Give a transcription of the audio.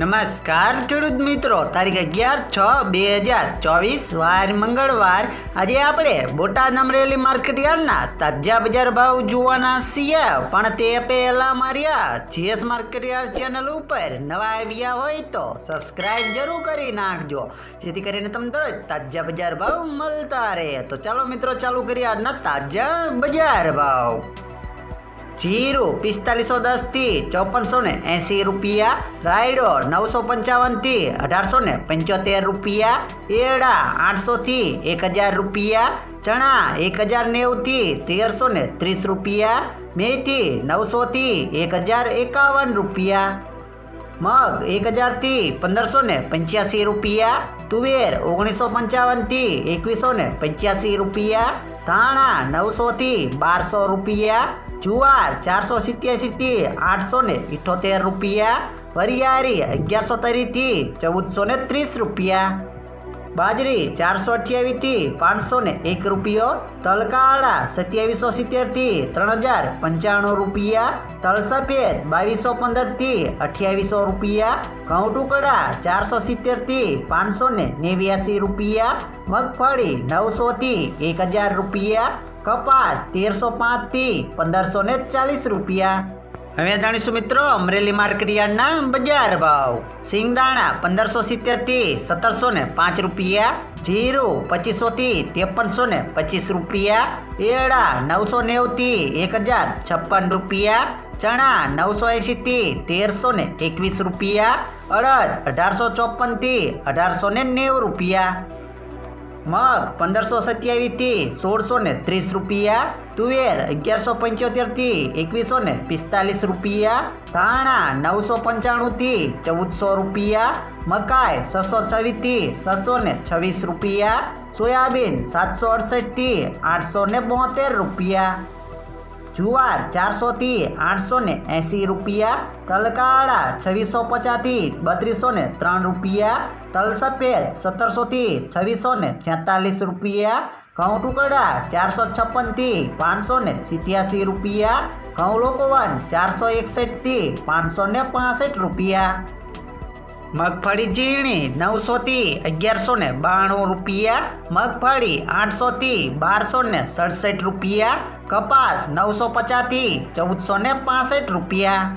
નમસ્કાર, ખેડૂત મિત્રો. તારીખ અગિયાર છ બે હજાર ચોવીસ, વાર મંગળવાર. આજે આપણે બોટાદ અમરેલી માર્કેટ યાર્ડના તાજા બજાર ભાવ જોવાના છીએ. પણ તે પહેલા માર્યા, જીએસ માર્કેટ યાર્ડ ચેનલ ઉપર નવા આવ્યા હોય તો સબસ્ક્રાઇબ જરૂર કરી નાખજો. જેથી કરીને તમને દરરોજ તાજા બજાર ભાવ મળતા રહે. તો ચાલો મિત્રો, ચાલુ કરીએ આજના તાજા બજાર ભાવ. જીરું પિસ્તાલીસો દસથી ચોપનસો ને એંસી રૂપિયા, રાયડો નવસો પંચાવનથી અઢારસો ને પંચોતેર રૂપિયા, એરડા આઠસોથી એક હજાર રૂપિયા, ચણા એક હજાર નેવુંથી તેરસો ને ત્રીસ રૂપિયા, મેથી નવસોથી એક હજાર એકાવન રૂપિયા. મગ એક હજારથી પંદરસો ને પંચ્યાસી રૂપિયા, તુવેર ઓગણીસો પંચાવનથી એકવીસો ને પંચ્યાસી રૂપિયા, ધાણા નવસોથી બારસો રૂપિયા, જુવાર ચારસો સિત્યાસીથી આઠસો ને ઇઠોતેર રૂપિયા વરિયારી અગિયારસો તરીથી ચૌદસો ને ત્રીસ રૂપિયા. બાજરી ચારસો અઠ્યાવીસથી પાંચસો ને એક રૂપિયો, તલકાળા સત્યાવીસો સિત્તેરથી ત્રણ હજાર પંચાણું રૂપિયા તલ સફેદ બાવીસો પંદરથી અઠ્યાવીસો રૂપિયા ઘઉં ટુકડા ચારસો સિત્તેરથી પાંચસો ને નેવ્યાસી રૂપિયા, મગફળી નવસોથી એક હજાર રૂપિયા, કપાસ તેરસો પાંચથી પંદરસો ને ચાલીસ રૂપિયા. હવે જાણીશું મિત્રો, અમરેલી માર્કેટયાર્ડના બજાર ભાવ. સિંગદાણા પંદરસો સિત્તેરથી સત્તરસો ને પાંચ રૂપિયા, જીરું પચીસોથી ત્રેપનસો ને પચીસ રૂપિયા, એડા નવસો નેવુંથી એક હજાર છપ્પન રૂપિયા, ચણા નવસો એંશીથી તેરસો ને એકવીસ રૂપિયા, અડદ અઢારસો ચોપનથી અઢારસો ને નેવું રૂપિયા. મગ પંદરસો સત્યાવીસથી સોળસો ને ત્રીસ રૂપિયા, તુવેર અગિયારસો પંચોતેરથી એકવીસો ને પિસ્તાલીસ રૂપિયા, ધાણા નવસો પંચાણુંથી ચૌદસો રૂપિયા, મકાઈ છસો છવ્વીસથી છસો ને છવ્વીસ રૂપિયા, સોયાબીન સાતસો અડસઠથી આઠસો ને બોતેર રૂપિયા. જુવાર ચારસોથી આઠસો ને એંસી રૂપિયા, તલકાળા છવ્વીસો પચાસથી બત્રીસો ને ત્રણ રૂપિયા, તલસફેદ સત્તરસોથી છવ્વીસો ને છેતાલીસ રૂપિયા ઘઉં ટુકડા ચારસો છપ્પનથી પાંચસો ને સિત્યાસી રૂપિયા ઘઉં લોકોવન ચારસો એકસઠથી પાંચસો ને રૂપિયા. મગફળી ઝીણી નવસોથી અગિયારસો ને બાણું રૂપિયા. મગફળી આઠસોથી બારસો ને સડસઠ રૂપિયા. કપાસ નવસો પચાસથી ચૌદસો ને પાસઠ રૂપિયા.